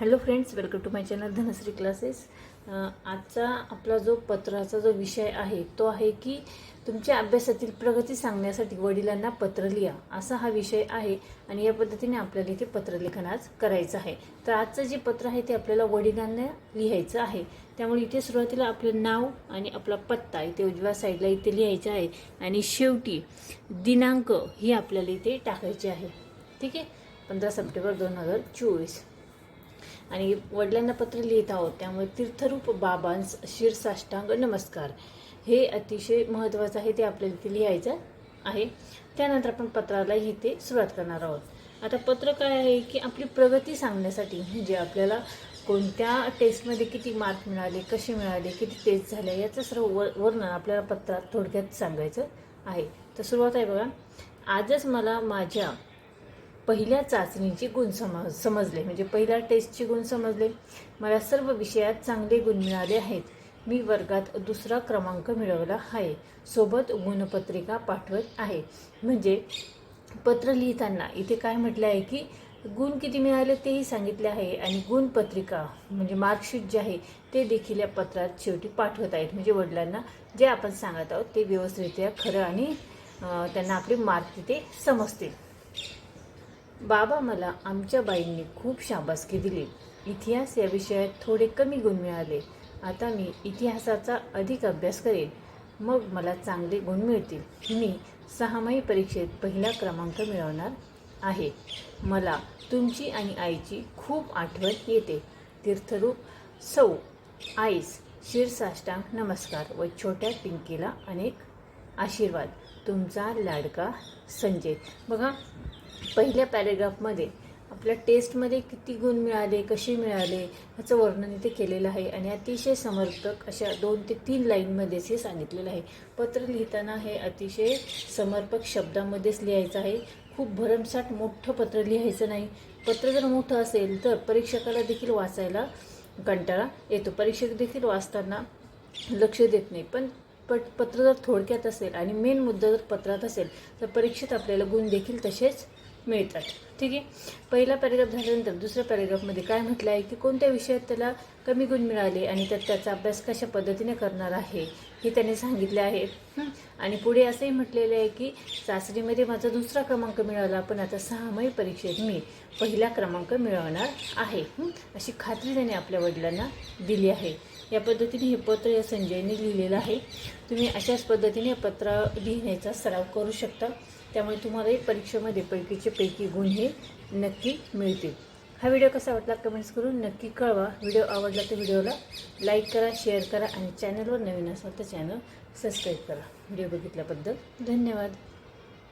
Hello friends welcome to my channel Dhanashree classes. आजचा आपला जो पत्राचा जो विषय आहे तो आहे की तुमच्या अभ्यासातील प्रगती सांगण्यासाठी वडिलांना पत्र लिहा असा हा विषय आहे आणि या पद्धतीने आपल्याला इथे पत्रलेखन आज करायचं आहे. तर आजचं जे पत्र आहे ते आपल्याला वडिलांना लिहायचं आहे. त्यामुळे इथे सुरुवातीला आपलं नाव आणि आपला पत्ता इथे उजव्या साईडला इथे लिहायचं आहे आणि शेवटी दिनांक ही आपल्याला इथे टाकायची आहे. ठीक आहे? पंधरा सप्टेंबर दोन हजार चोवीस. आणि वडिलांना पत्र लिहित आहोत. त्यामुळे तीर्थरूप बाबांस शिरसाष्टांग नमस्कार. हे अतिशय महत्त्वाचं आहे ते आपल्याला इथे लिहायचं आहे. त्यानंतर आपण पत्राला इथे सुरुवात करणार आहोत. आता पत्र काय आहे की आपली प्रगती सांगण्यासाठी म्हणजे आपल्याला कोणत्या टेस्टमध्ये किती मार्क मिळाले कसे मिळाले किती टेस्ट झाले याचं सर्व वर वर्णन आपल्याला पत्रात थोडक्यात सांगायचं आहे. तर सुरुवात आहे बघा. आजच मला माझ्या पहिल्या चाचणीचे गुण समज समजले. म्हणजे पहिल्या टेस्टचे गुण समजले. मला सर्व विषयात चांगले गुण मिळाले आहेत. मी वर्गात दुसरा क्रमांक मिळवला आहे. सोबत गुणपत्रिका पाठवत आहे. म्हणजे पत्र लिहिताना इथे काय म्हटलं आहे की गुण किती मिळाले तेही सांगितले आहे आणि गुणपत्रिका म्हणजे मार्कशीट जे आहे ते देखील या पत्रात शेवटी पाठवत आहेत. म्हणजे वडिलांना जे आपण सांगत आहोत ते व्यवस्थितरित्या खरं आणि त्यांना आपले मार्क तिथे समजतील. बाबा मला आमच्या बाईंनी खूप शाबासकी दिली. इतिहास या विषयात थोडे कमी गुण मिळाले. आता मी इतिहासाचा अधिक अभ्यास करेन. मग मला चांगले गुण मिळतील. मी सहामाही परीक्षेत पहिला क्रमांक मिळवणार आहे. मला तुमची आणि आईची खूप आठवण येते. तीर्थरूप सौ आईस शिरसाष्टांग नमस्कार व छोट्या पिंकीला अनेक आशीर्वाद. तुमचा लाडका संजय. बघा पहिल्या पॅरेग्राफमध्ये आपल्या टेस्टमध्ये किती गुण मिळाले कसे मिळाले ह्याचं वर्णन इथे केलेलं आहे. आणि अतिशय समर्पक अशा दोन ते तीन लाईनमध्येच हे सांगितलेलं आहे. पत्र लिहिताना हे अतिशय समर्पक शब्दामध्येच लिहायचं आहे. खूप भरमसाठ मोठं पत्र लिहायचं नाही. पत्र जर मोठं असेल तर परीक्षकाला देखील वाचायला कंटाळा येतो. परीक्षक देखील वाचताना लक्ष देत नाही. पण पट पत्र जर थोडक्यात असेल आणि मेन मुद्दा जर पत्रात असेल तर परीक्षेत आपल्याला गुण देखील तसेच मिळतात. ठीक आहे? पहिला पॅरेग्राफ झाल्यानंतर दुसऱ्या पॅरेग्राफमध्ये काय म्हटलं आहे की कोणत्या विषयात त्याला कमी गुण मिळाले आणि त्यात त्याचा अभ्यास कशा पद्धतीने करणार आहे हे त्याने सांगितले आहे. आणि पुढे असंही म्हटलेलं आहे की चाचणीमध्ये माझा दुसरा क्रमांक मिळाला पण आता सहामाही परीक्षेत मी पहिला क्रमांक मिळवणार आहे. अशी खात्री त्याने आपल्या वडिलांना दिली आहे. या पद्धतीने हे पत्र या संजयने लिहिलेलं आहे. तुम्ही अशाच पद्धतीने पत्र लिहिण्याचा सराव करू शकता. त्यामुळे तुम्हालाही परीक्षेमध्ये पैकीचे पैकी गुण हे नक्की मिळतील. हा व्हिडिओ कसा वाटला कमेंट्स करून नक्की कळवा. व्हिडिओ आवडला तर व्हिडिओला लाईक करा शेअर करा आणि चॅनलवर नवीन असाल तर चॅनल सबस्क्राईब करा. व्हिडिओ बघितल्याबद्दल धन्यवाद.